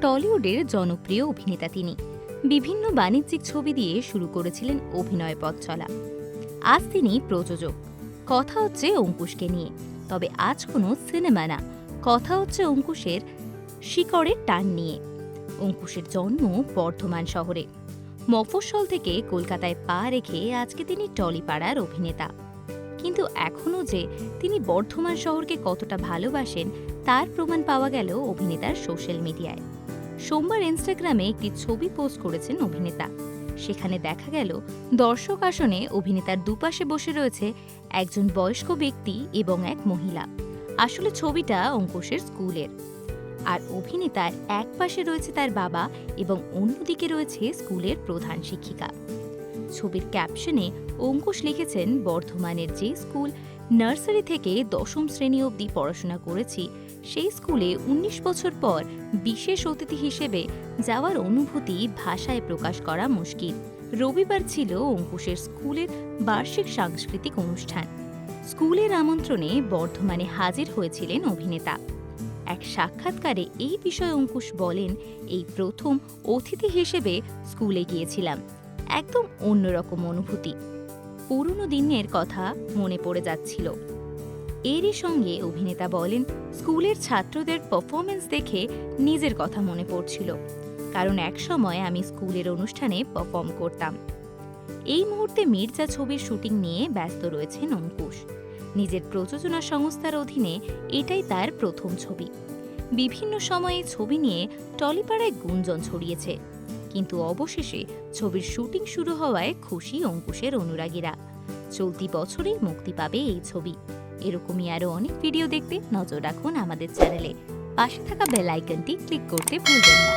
টলিউডের জনপ্রিয় অভিনেতা তিনি। বিভিন্ন বাণিজ্যিক ছবি দিয়ে শুরু করেছিলেন অভিনয় পথ চলা। আজ তিনি প্রযোজক। কথা হচ্ছে অঙ্কুশকে নিয়ে। তবে আজ কোনো সিনেমা না। কথা হচ্ছে অঙ্কুশের শিকড়ের টান নিয়ে। অঙ্কুশের জন্ম বর্ধমান শহরে। মফস্বল থেকে কলকাতায় পা রেখে আজকে তিনি টলিপাড়ার অভিনেতা। কিন্তু এখনও যে তিনি বর্ধমান শহরকে কতটা ভালোবাসেন, তার প্রমাণ পাওয়া গেল অভিনেতার সোশ্যাল মিডিয়ায়। সোমবার ইনস্টাগ্রামে একটি ছবি পোস্ট করেছেন অভিনেতা। সেখানে দেখা গেল, দর্শক আসনে অভিনেতার দুপাশে বসে রয়েছে একজন বয়স্ক ব্যক্তি এবং এক মহিলা। আসলে ছবিটা অঙ্কুশের স্কুলের। আর অভিনেতার এক পাশে রয়েছে তার বাবা এবং অন্যদিকে রয়েছে স্কুলের প্রধান শিক্ষিকা। ছবির ক্যাপশনে অঙ্কুশ লিখেছেন, বর্ধমানের যে স্কুল, নার্সারি থেকে দশম শ্রেণি অবধি পড়াশোনা করেছি। সেই স্কুলে ১৯ বছর পর বিশেষ অতিথি হিসেবে যাওয়ার অনুভূতি ভাষায় প্রকাশ করা মুশকিল। রবিবার ছিল অঙ্কুশের স্কুলের বার্ষিক সাংস্কৃতিক অনুষ্ঠান। স্কুলের আমন্ত্রণে বর্ধমানে হাজির হয়েছিলেন অভিনেতা। এক সাক্ষাৎকারে এই বিষয়ে অঙ্কুশ বলেন, এই প্রথম অতিথি হিসেবে স্কুলে গিয়েছিলাম। একদম অন্যরকম অনুভূতি। পুরনো দিনের কথা মনে পড়ে যাচ্ছিল। এরই সঙ্গে অভিনেতা বলেন, স্কুলের ছাত্রদের পারফরমেন্স দেখে নিজের কথা মনে পড়ছিল। কারণ এক সময় আমি স্কুলের অনুষ্ঠানে পারফর্ম করতাম। এই মুহূর্তে মির্জা ছবির শুটিং নিয়ে ব্যস্ত রয়েছেন অঙ্কুশ। নিজের প্রযোজনা সংস্থার অধীনে এটাই তার প্রথম ছবি। বিভিন্ন সময়ে ছবি নিয়ে টলিপাড়ায় গুঞ্জন ছড়িয়েছে। কিন্তু অবশেষে ছবির শুটিং শুরু হওয়ায় খুশি অঙ্কুশের অনুরাগীরা। চলতি বছরেই মুক্তি পাবে এই ছবি। এরকমই আরও অনেক ভিডিও দেখতে নজর রাখুন আমাদের চ্যানেলে পাশে থাকা বেল আইকনটি ক্লিক করতে ভুলবেন না।